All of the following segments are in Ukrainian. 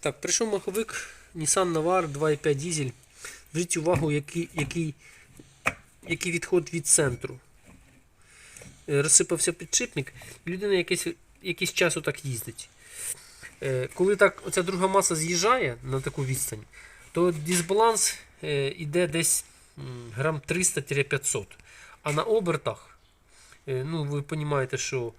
Так, прийшов маховик Nissan Navara 2.5 дізель. Зверніть увагу, який, який, який відход від центру. Е, Розсипався підшипник, і людина якийсь, якийсь час отак їздить. Е, Коли так оця друга маса з'їжджає на таку відстань, то дисбаланс е, іде десь грам 300-500. А на обертах, е, ну ви розумієте, що е,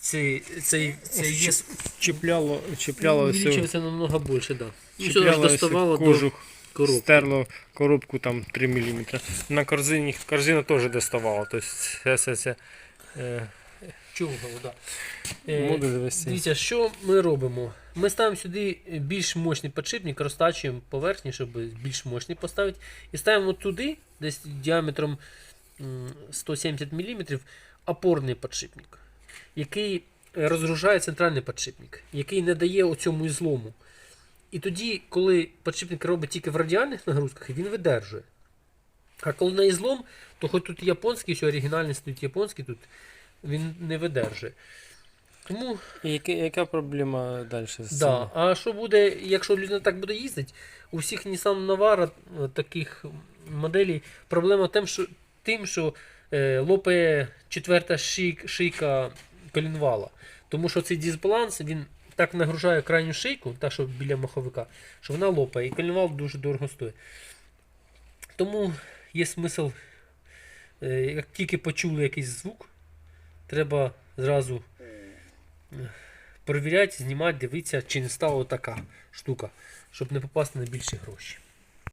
цей, цей, цей вес Чіпляло, чіпляло всю, увеличивается намного больше, да. Ну, чіпляло всю доставало кожух, до коробки. стерло коробку там 3 мм. На корзині, корзина теж доставала. Тобто це, це, це е, Чого, да. Е, модуль весь. цей. Дивіться, що ми робимо? Ми ставимо сюди більш мощний підшипник, розтачуємо поверхні, щоб більш мощний поставити. І ставимо туди, десь діаметром м, 170 мм, опорний підшипник, який е, розгружає центральний підшипник, який не дає оцьому ізлому. І тоді, коли підшипник робить тільки в радіальних нагрузках, він видержує. А коли на ізлом, то хоч тут японський, що оригінальний стоїть японський, тут він не видержує. Тому І яка, яка проблема далі з Да. А що буде, якщо людина так буде їздити, у всіх Nissan Navara е, таких моделей проблема тим, що, тим, що е, лопає четверта шийка колінвала. Тому що цей дисбаланс він так нагружає крайню шийку, та що біля маховика, що вона лопає, і колінвал дуже дорого стоїть. Тому є смисл, е, як тільки почули якийсь звук, треба зразу перевіряти, знімати, дивитися, чи не стала така штука, щоб не попасти на більші гроші.